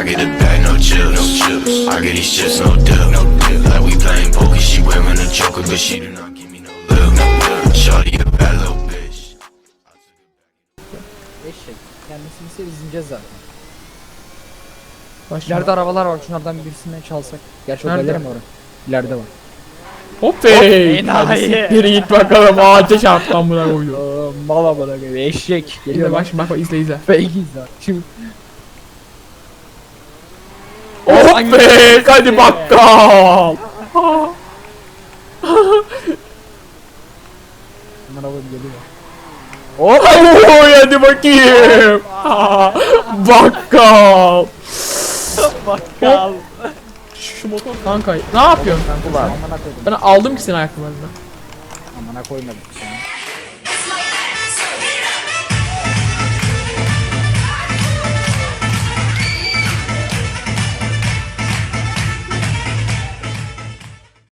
I get a bag, no chips, no chips. I get these chips, no dip, no dip. Like we playing poker, she wearing a joker, but she do not give me no love, no love. Shorty a bad little bitch. Eşek. Kendisini sevineceğiz zaten. Başla. İleride arabalar var. Şunlardan birisinden çalsak. Gerçi o Nerede? galeri mi orası? İleride var. Hop be. enayi. Hadi siktir git bakalım ağaca çarptı amına koydu. Aa, mala bana göre eşek. İzle Geliyor bak bak. şimdi bak bak izle izle. Fake izle. Şimdi Hop Hangi- be hadi bakkal. bunlar araba geliyor. Oy hadi bakayım. bakkal. Bakkal. Şu motor kanka ne yapıyorsun. Ben aldım ki seni ayakkabılarını. Amına koymadım.